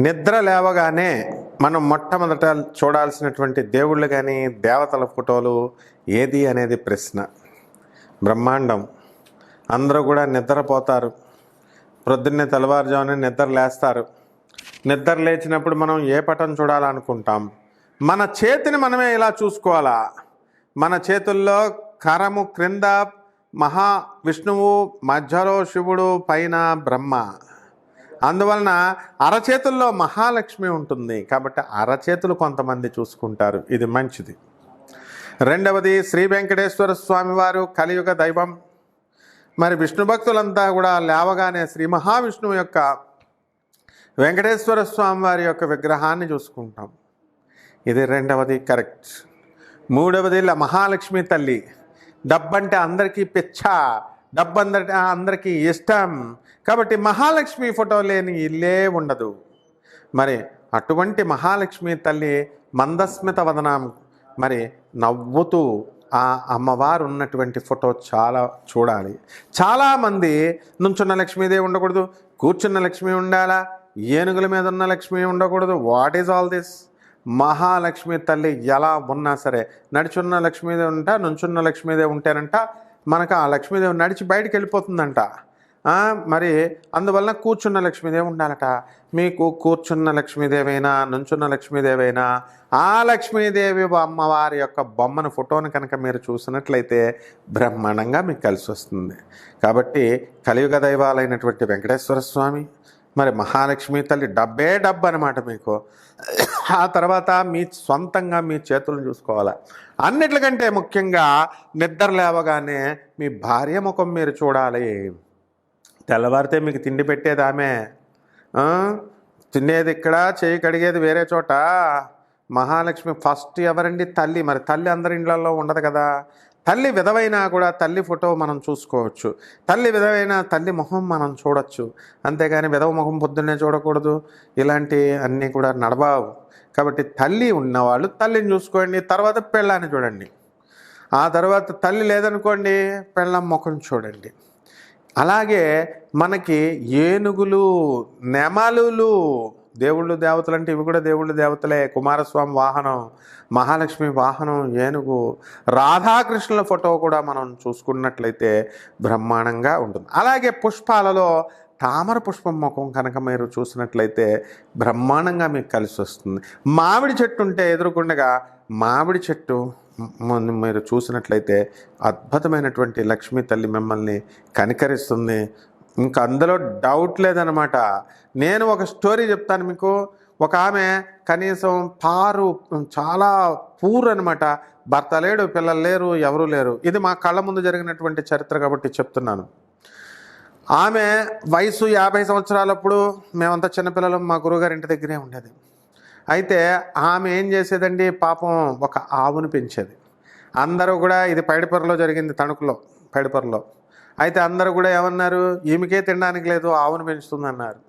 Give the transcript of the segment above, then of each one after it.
నిద్ర లేవగానే మనం మొట్టమొదట చూడాల్సినటువంటి దేవుళ్ళు కానీ దేవతల ఫోటోలు ఏది అనేది ప్రశ్న. బ్రహ్మాండం. అందరూ కూడా నిద్రపోతారు. ప్రొద్దున్నే తెల్లవారుజామున నిద్ర లేస్తారు. నిద్ర లేచినప్పుడు మనం ఏ పటం చూడాలనుకుంటాం? మన చేతిని మనమే ఇలా చూసుకోవాలా? మన చేతుల్లో కరము క్రింద మహా విష్ణువు మధ్యలో శివుడు పైన బ్రహ్మ. అందువలన అరచేతుల్లో మహాలక్ష్మి ఉంటుంది కాబట్టి అరచేతులు కొంతమంది చూసుకుంటారు. ఇది మంచిది. రెండవది శ్రీ వెంకటేశ్వర స్వామివారు కలియుగ దైవం. మరి విష్ణు భక్తులంతా కూడా లేవగానే శ్రీ మహావిష్ణువు యొక్క వెంకటేశ్వర స్వామి వారి యొక్క విగ్రహాన్ని చూసుకుంటాం. ఇది రెండవది కరెక్ట్. మూడవది మహాలక్ష్మి తల్లి. డబ్బంటే అందరికీ పిచ్చ డబ్బు అందరి అందరికీ ఇష్టం కాబట్టి మహాలక్ష్మి ఫోటో లేని ఇల్లే ఉండదు. మరి అటువంటి మహాలక్ష్మి తల్లి మందస్మిత వదనం మరి నవ్వుతూ ఆ అమ్మవారు ఉన్నటువంటి ఫోటో చాలా చూడాలి. చాలామంది నుంచున్న లక్ష్మీదేవి ఉండకూడదు కూర్చున్న లక్ష్మి ఉండాలా ఏనుగుల మీద ఉన్న లక్ష్మి ఉండకూడదు. What is all this Mahalakshmi తల్లి ఎలా ఉన్నా సరే నడుచున్న లక్ష్మీదేవి ఉంటా నుంచున్న లక్ష్మీదేవి ఉంటేనంట మనకు ఆ లక్ష్మీదేవి నడిచి బయటికి వెళ్ళిపోతుందంట. మరి అందువలన కూర్చున్న లక్ష్మీదేవి ఉండాలట. మీకు కూర్చున్న లక్ష్మీదేవైనా నుంచున్న లక్ష్మీదేవైనా? ఆ లక్ష్మీదేవి అమ్మవారి యొక్క బొమ్మను ఫోటోను కనుక మీరు చూసినట్లయితే బ్రహ్మాండంగా మీకు కలిసి వస్తుంది. కాబట్టి కలియుగ దైవాలైనటువంటి వెంకటేశ్వర స్వామి మరి మహాలక్ష్మి తల్లి డబ్బే డబ్బు అనమాట మీకు. ఆ తర్వాత మీ సొంతంగా మీ చేతులను చూసుకోవాలి. అన్నిటికంటే ముఖ్యంగా నిద్ర లేవగానే మీ భార్య ముఖం మీరు చూడాలి. తెల్లవారితే మీకు తిండి పెట్టేది ఆమె. తినేది ఇక్కడ చేయి కడిగేది వేరే చోట. మహాలక్ష్మి ఫస్ట్ ఎవరండి? తల్లి. మరి తల్లి అందరి ఇళ్ళల్లో ఉండదు కదా. తల్లి విధవైనా కూడా తల్లి ఫోటో మనం చూసుకోవచ్చు. తల్లి విధవైన తల్లి మొహం మనం చూడొచ్చు. అంతేగాని విధవ మొహం పొద్దున్నే చూడకూడదు. ఇలాంటి అన్నీ కూడా నడవావు. కాబట్టి తల్లి ఉన్నవాళ్ళు తల్లిని చూసుకోండి తర్వాత పెళ్ళాన్ని చూడండి. ఆ తర్వాత తల్లి లేదనుకోండి పెళ్ళం ముఖం చూడండి. అలాగే మనకి ఏనుగులు నెమలులు దేవుళ్ళు దేవతలు అంటే ఇవి కూడా దేవుళ్ళు దేవతలే. కుమారస్వామి వాహనం మహాలక్ష్మి వాహనం ఏనుగు రాధాకృష్ణుల ఫోటో కూడా మనం చూసుకున్నట్లయితే బ్రహ్మాండంగా ఉంటుంది. అలాగే పుష్పాలలో తామర పుష్పం ముఖం కనుక మీరు చూసినట్లయితే బ్రహ్మాండంగా మీకు కలిసి వస్తుంది. మామిడి చెట్టు ఉంటే ఎదురుకుండగా మామిడి చెట్టు మీరు చూసినట్లయితే అద్భుతమైనటువంటి లక్ష్మీ తల్లి మిమ్మల్ని కనికరిస్తుంది. ఇంకా అందులో డౌట్ లేదనమాట నేను ఒక స్టోరీ చెప్తాను మీకు. ఒక ఆమె కనీసం పారు చాలా పూర్ అనమాట భర్త లేడు పిల్లలు లేరు ఎవరు లేరు. ఇది మా కళ్ళ ముందు జరిగినటువంటి చరిత్ర కాబట్టి చెప్తున్నాను. ఆమె వయసు యాభై సంవత్సరాలప్పుడు మేమంతా చిన్నపిల్లలు మా గురువుగారి ఇంటి దగ్గరే ఉండేది. అయితే ఆమె ఏం చేసేదండి? పాపం ఒక ఆవును పెంచేది. అందరూ కూడా ఇది పైడిపొరలో జరిగింది తణుకులో పైడిపొరలో. అయితే అందరూ కూడా ఏమన్నారు? ఈమెకే తినడానికి లేదు ఆవును పెంచుతుందన్నారు.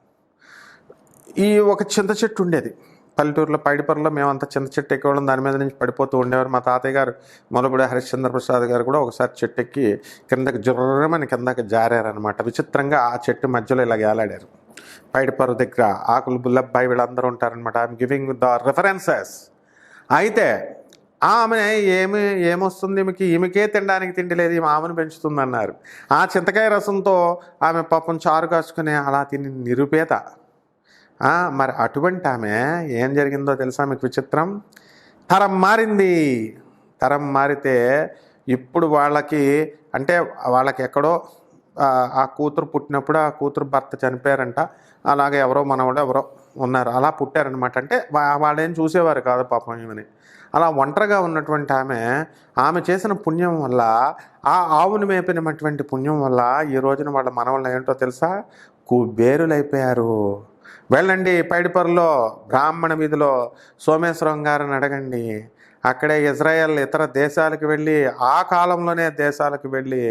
ఈ ఒక చింత చెట్టు ఉండేది. పల్లెటూరులో పైడిపొరలో మేమంతా చింత చెట్టు ఎక్కేవాళ్ళం దాని మీద నుంచి పడిపోతూ ఉండేవారు. మా తాతయ్య గారు మొలబడి హరిశ్చంద్ర ప్రసాద్ గారు కూడా ఒకసారి చెట్టు ఎక్కి కిందకి జుర్రమని కిందకి జారారనమాట విచిత్రంగా ఆ చెట్టు మధ్యలో ఇలా ఏలాడారు. పైడిపరు దగ్గర ఆకులు బుల్లబ్బాయి వీళ్ళందరూ ఉంటారనమాట ఐఎమ్ గివింగ్ ద రిఫరెన్సెస్ అయితే ఆమె ఏమి ఏమొస్తుంది ఈమెకి? ఈమెకే తినడానికి తిండి లేదు ఈమె ఆమెను పెంచుతుందన్నారు. ఆ చింతకాయ రసంతో ఆమె పాపం చారు కాచుకుని అలా తిని నిరుపేత. మరి అటువంటి ఆమె ఏం జరిగిందో తెలుసా మీకు విచిత్రం? తరం మారింది. తరం మారితే ఇప్పుడు వాళ్ళకి అంటే వాళ్ళకి ఎక్కడో ఆ కూతురు పుట్టినప్పుడు ఆ కూతురు భర్త చనిపోయారంట. అలాగే ఎవరో మనవాడు ఎవరో ఉన్నారు. అలా పుట్టారనమాట అంటే వాళ్ళేం చూసేవారు కాదు పాపం ఈమెని. అలా ఒంటరిగా ఉన్నటువంటి ఆమె ఆమె చేసిన పుణ్యం వల్ల ఆ ఆవును మేపినటువంటి పుణ్యం వల్ల ఈ రోజున వాళ్ళ మనవళ్ళు ఏంటో తెలుసా? కుబేరులైపోయారు వెళ్ళండి పైడిపర్లో బ్రాహ్మణ వీధిలో సోమేశ్వరం గారిని అడగండి. అక్కడే ఇజ్రాయెల్ ఇతర దేశాలకు వెళ్ళి ఆ కాలంలోనే దేశాలకు వెళ్ళి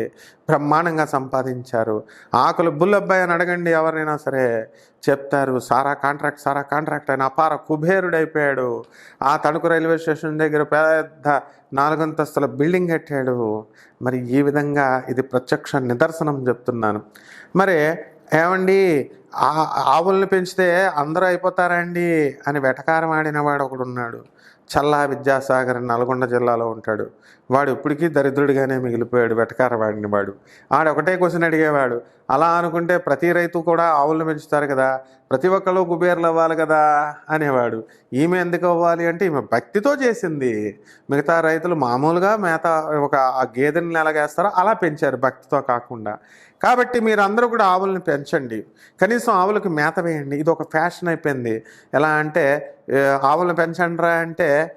బ్రహ్మాండంగా సంపాదించారు. ఆకులు బుల్లబ్బాయి అని అడగండి ఎవరైనా సరే. చెప్తారు సారా కాంట్రాక్ట్ సారా కాంట్రాక్ట్ అని అపార కుబేరుడైపోయాడు. ఆ తణుకు రైల్వే స్టేషన్ దగ్గర పెద్ద నాలుగంతస్తుల బిల్డింగ్ కట్టాడు. మరి ఈ విధంగా ఇది ప్రత్యక్ష నిదర్శనం చెప్తున్నాను. మరి ఏమండి ఆ ఆవుల్ని పెంచితే అందరూ అయిపోతారండి అని వెటకారం ఆడినవాడు ఒకడు ఉన్నాడు చల్లా విద్యాసాగర్ నల్గొండ జిల్లాలో ఉంటాడు. వాడు ఇప్పటికీ దరిద్రుడిగానే మిగిలిపోయాడు వెటకారవాడిని వాడు. ఆడ ఒకటే క్వశ్చన్ అడిగేవాడు అలా అనుకుంటే ప్రతి రైతు కూడా ఆవులను పెంచుతారు కదా ప్రతి ఒక్కళ్ళు కుబేర్లు అవ్వాలి కదా అనేవాడు. ఈమె ఎందుకు అవ్వాలి అంటే ఈమె భక్తితో చేసింది. మిగతా రైతులు మామూలుగా మేత ఒక గేదెని ఎలాగేస్తారో అలా పెంచారు భక్తితో కాకుండా. కాబట్టి మీరు అందరూ కూడా ఆవులను పెంచండి. కనీసం ఆవులకు మేత వేయండి. ఇది ఒక ఫ్యాషన్ అయిపోయింది. ఎలా అంటే ఆవులను పెంచండి రా అంటే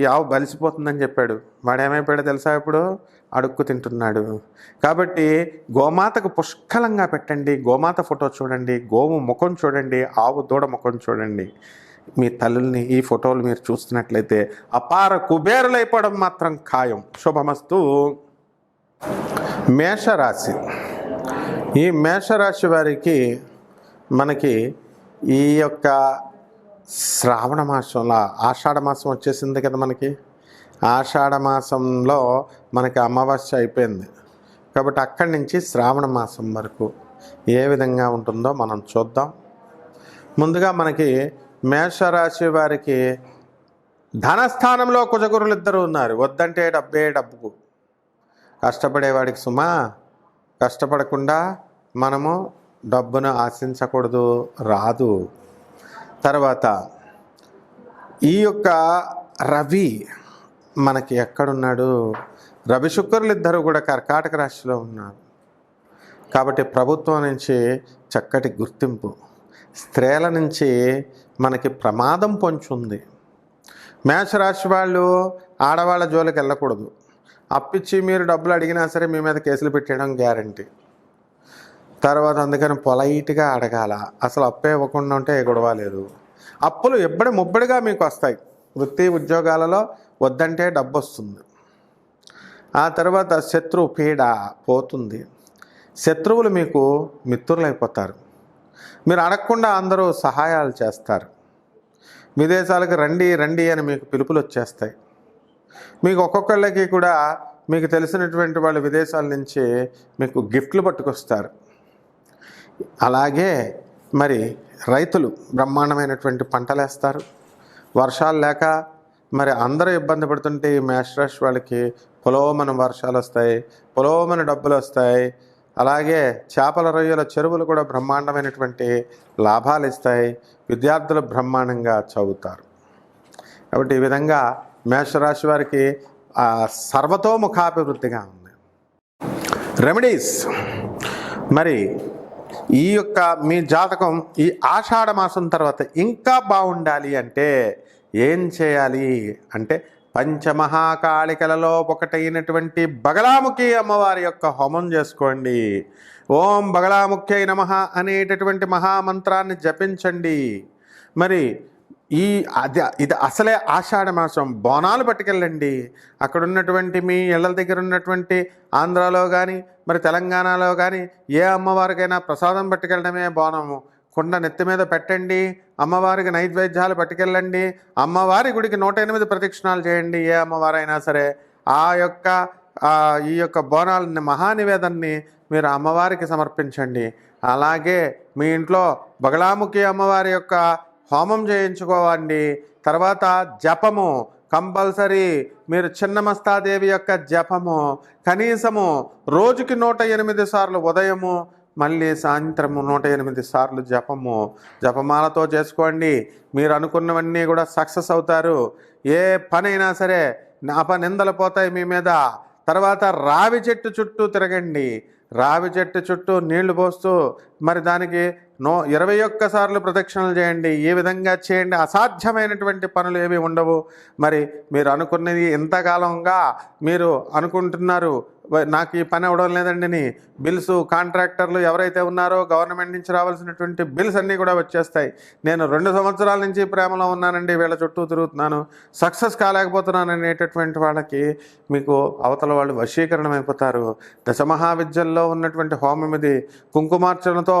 ఈ ఆవు బలిసిపోతుందని చెప్పాడు. వాడు ఏమైపోయాడు తెలుసా ఇప్పుడు? అడుక్కు తింటున్నాడు. కాబట్టి గోమాతకు పుష్కలంగా పెట్టండి. గోమాత ఫోటో చూడండి. గోవు ముఖం చూడండి. ఆవు దూడ ముఖం చూడండి. మీ తల్లుల్ని ఈ ఫోటోలు మీరు చూస్తున్నట్లయితే అపార కుబేరులైపోవడం మాత్రం ఖాయం. శుభమస్తు. మేషరాశి. ఈ మేషరాశి వారికి మనకి ఈ యొక్క శ్రావణ మాసంలో ఆషాఢ మాసం వచ్చేసింది కదా మనకి. ఆషాఢ మాసంలో మనకి అమావాస్య అయిపోయింది. కాబట్టి అక్కడి నుంచి శ్రావణ మాసం వరకు ఏ విధంగా ఉంటుందో మనం చూద్దాం. ముందుగా మనకి మేషరాశి వారికి ధనస్థానంలో కుజగురులు ఇద్దరు ఉన్నారు. వద్దంటే డబ్బే డబ్బుకు. కష్టపడేవాడికి సుమా కష్టపడకుండా మనము డబ్బును ఆశించకూడదు రాదు. తర్వాత ఈ యొక్క రవి మనకి ఎక్కడున్నాడు? రవి శుక్రులు ఇద్దరు కూడా కర్కాటక రాశిలో ఉన్నారు. కాబట్టి ప్రభుత్వం నుంచి చక్కటి గుర్తింపు స్త్రీల నుంచి మనకి ప్రమాదం పొంచుంది. మేషరాశి వాళ్ళు ఆడవాళ్ళ జోలికి వెళ్ళకూడదు. అప్పిచ్చి మీరు డబ్బులు అడిగినా సరే మీ మీద కేసులు పెట్టేయడం గ్యారంటీ. తర్వాత అందుకని పొలైట్గా అడగాల. అసలు అప్పే ఇవ్వకుండా ఉంటే ఏ గొడవ లేదు. అప్పులు ఎబ్బడి ముబ్బడిగా మీకు వస్తాయి. వృత్తి ఉద్యోగాలలో వద్దంటే డబ్బు వస్తుంది ఆ తర్వాత శత్రు పీడ పోతుంది. శత్రువులు మీకు మిత్రులైపోతారు. మీరు అడగకుండా అందరూ సహాయాలు చేస్తారు. విదేశాలకు రండి రండి అని మీకు పిలుపులు వచ్చేస్తాయి. మీకు ఒక్కొక్కళ్ళకి కూడా మీకు తెలిసినటువంటి వాళ్ళు విదేశాల నుంచి మీకు గిఫ్ట్లు పట్టుకొస్తారు. అలాగే మరి రైతులు బ్రహ్మాండమైనటువంటి పంటలు వేస్తారు వర్షాలు లేక మరి అందరూ ఇబ్బంది పడుతుంటే ఈ మేషరాశి వాళ్ళకి పొలోమన వర్షాలు వస్తాయి పొలోమన డబ్బులు వస్తాయి. అలాగే చేపల రొయ్యల చెరువులు కూడా బ్రహ్మాండమైనటువంటి లాభాలు ఇస్తాయి. విద్యార్థులు బ్రహ్మాండంగా చదువుతారు. కాబట్టి ఈ విధంగా మేషరాశి వారికి సర్వతోముఖాభివృద్ధిగా ఉంది. రెమెడీస్. మరి ఈ యొక్క మీ జాతకం ఈ ఆషాఢ మాసం తర్వాత ఇంకా బాగుండాలి అంటే ఏం చేయాలి? అంటే పంచమహాకాళికలలో ఒకటైనటువంటి బగలాముఖి అమ్మవారి యొక్క హోమం చేసుకోండి. ఓం బగలాముఖ్యై నమ అనేటటువంటి మహామంత్రాన్ని జపించండి. మరి ఈ అది ఇది అసలే ఆషాఢ మాసం. బోనాలు పట్టుకెళ్ళండి. అక్కడ ఉన్నటువంటి మీ ఇళ్ళ దగ్గర ఉన్నటువంటి ఆంధ్రాలో కానీ మరి తెలంగాణలో కానీ ఏ అమ్మవారికైనా ప్రసాదం పట్టుకెళ్ళడమే బోనము. కుండ నెత్తి మీద పెట్టండి. అమ్మవారికి నైవేద్యాలు పట్టుకెళ్ళండి. అమ్మవారి గుడికి నూట ఎనిమిది ప్రదక్షిణాలు చేయండి ఏ అమ్మవారైనా సరే. ఆ యొక్క ఈ యొక్క బోనాలని మహానివేదన్ని మీరు అమ్మవారికి సమర్పించండి. అలాగే మీ ఇంట్లో బగలాముఖి అమ్మవారి యొక్క హోమం చేయించుకోవండి. తర్వాత జపము కంపల్సరీ. మీరు చిన్నమస్తాదేవి యొక్క జపము. కనీసము రోజుకి నూట ఎనిమిది సార్లు ఉదయము మళ్ళీ సాయంత్రము నూట ఎనిమిది సార్లు జపము. జపమాలతో చేసుకోండి. మీరు అనుకున్నవన్నీ కూడా సక్సెస్ అవుతారు. ఏ పనైనా సరే అపనిందలు పోతాయి మీ మీద. తర్వాత రావి చెట్టు చుట్టూ తిరగండి. రావి చెట్టు చుట్టూ నీళ్ళు పోస్తూ మరి దానికి నో ఇరవై ఒక్క సార్లు ప్రదక్షిణలు చేయండి ఏ విధంగా చేయండి అసాధ్యమైనటువంటి పనులు ఏవి ఉండవు. మరి మీరు అనుకున్నది ఎంతకాలంగా మీరు అనుకుంటున్నారు నాకు ఈ పని అవ్వడం లేదండి బిల్స్ కాంట్రాక్టర్లు ఎవరైతే ఉన్నారో గవర్నమెంట్ నుంచి రావాల్సినటువంటి బిల్స్ అన్నీ కూడా వచ్చేస్తాయి. నేను రెండు సంవత్సరాల నుంచి ప్రేమలో ఉన్నానండి వీళ్ళ చుట్టూ తిరుగుతున్నాను సక్సెస్ కాలేకపోతున్నాను అనేటటువంటి వాళ్ళకి మీకు అవతల వాళ్ళు వశీకరణం అయిపోతారు దశమహావిద్యల్లో ఉన్నటువంటి హోమం ఇది కుంకుమార్చనతో